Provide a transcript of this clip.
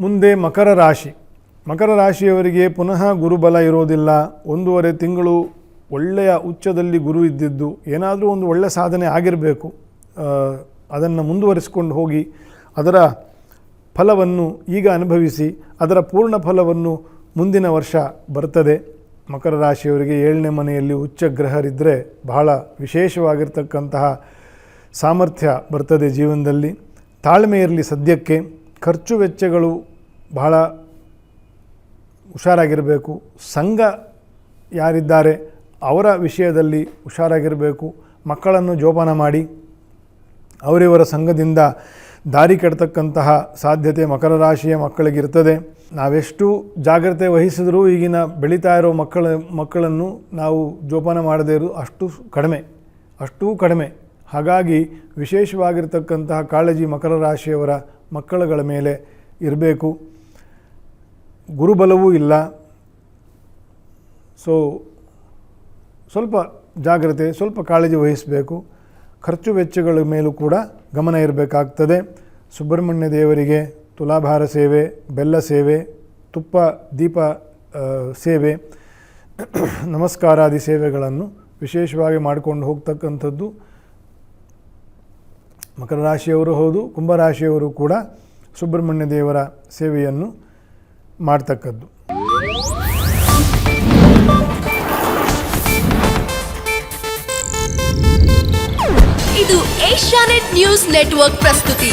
ಮುಂದೆ ಮಕರ ರಾಶಿ. ಮಕರ ರಾಶಿಯವರಿಗೆ ಪುನಃ ಗುರುಬಲ ಇರೋದಿಲ್ಲ. ಒಂದೂವರೆ ತಿಂಗಳು ಒಳ್ಳೆಯ ಉಚ್ಚದಲ್ಲಿ ಗುರು ಇದ್ದಿದ್ದು, ಏನಾದರೂ ಒಂದು ಒಳ್ಳೆಯ ಸಾಧನೆ ಆಗಿರಬೇಕು. ಅದನ್ನು ಮುಂದುವರಿಸಿಕೊಂಡು ಹೋಗಿ, ಅದರ ಫಲವನ್ನು ಈಗ ಅನುಭವಿಸಿ, ಅದರ ಪೂರ್ಣ ಫಲವನ್ನು ಮುಂದಿನ ವರ್ಷ ಬರ್ತದೆ. ಮಕರ ರಾಶಿಯವರಿಗೆ ಏಳನೇ ಮನೆಯಲ್ಲಿ ಉಚ್ಚ ಗ್ರಹರಿದ್ದರೆ ಬಹಳ ವಿಶೇಷವಾಗಿರ್ತಕ್ಕಂತಹ ಸಾಮರ್ಥ್ಯ ಬರ್ತದೆ ಜೀವನದಲ್ಲಿ. ತಾಳ್ಮೆ ಇರಲಿ ಸದ್ಯಕ್ಕೆ. ಖರ್ಚು ವೆಚ್ಚಗಳು ಬಹಳ ಹುಷಾರಾಗಿರಬೇಕು. ಸಂಘ ಯಾರಿದ್ದಾರೆ ಅವರ ವಿಷಯದಲ್ಲಿ ಹುಷಾರಾಗಿರಬೇಕು. ಮಕ್ಕಳನ್ನು ಜೋಪಾನ ಮಾಡಿ. ಅವರಿವರ ಸಂಘದಿಂದ ದಾರಿ ಕೆಡ್ತಕ್ಕಂತಹ ಸಾಧ್ಯತೆ ಮಕರ ರಾಶಿಯ ಮಕ್ಕಳಿಗಿರ್ತದೆ ನಾವೆಷ್ಟು ಜಾಗ್ರತೆ ವಹಿಸಿದರೂ ಈಗಿನ ಬೆಳೀತಾ ಇರೋ ಮಕ್ಕಳ ಮಕ್ಕಳನ್ನು ನಾವು ಜೋಪಾನ ಮಾಡದೇ ಇರೋದು ಅಷ್ಟು ಕಡಿಮೆ. ಅಷ್ಟೂ ಕಡಿಮೆ. ಹಾಗಾಗಿ ವಿಶೇಷವಾಗಿರ್ತಕ್ಕಂತಹ ಕಾಳಜಿ ಮಕರ ರಾಶಿಯವರ ಮಕ್ಕಳುಗಳ ಮೇಲೆ ಇರಬೇಕು. ಗುರುಬಲವೂ ಇಲ್ಲ. ಸೊ ಸ್ವಲ್ಪ ಜಾಗ್ರತೆ, ಸ್ವಲ್ಪ ಕಾಳಜಿ ವಹಿಸಬೇಕು. ಖರ್ಚು ವೆಚ್ಚಗಳ ಮೇಲೂ ಕೂಡ ಗಮನ ಇರಬೇಕಾಗ್ತದೆ. ಸುಬ್ರಹ್ಮಣ್ಯ ದೇವರಿಗೆ ತುಲಾಭಾರ ಸೇವೆ, ಬೆಲ್ಲ ಸೇವೆ, ತುಪ್ಪ, ದೀಪ ಸೇವೆ, ನಮಸ್ಕಾರಾದಿ ಸೇವೆಗಳನ್ನು ವಿಶೇಷವಾಗಿ ಮಾಡಿಕೊಂಡು ಹೋಗ್ತಕ್ಕಂಥದ್ದು ಮಕರ ರಾಶಿಯವರು ಹೌದು ಕುಂಭರಾಶಿಯವರು ಕೂಡ ಸುಬ್ರಹ್ಮಣ್ಯ ದೇವರ ಸೇವೆಯನ್ನು ಮಾಡ್ತಕ್ಕದ್ದು. ಇದು ಏಷ್ಯಾನೆಟ್ ನ್ಯೂಸ್ ನೆಟ್ವರ್ಕ್ ಪ್ರಸ್ತುತಿ.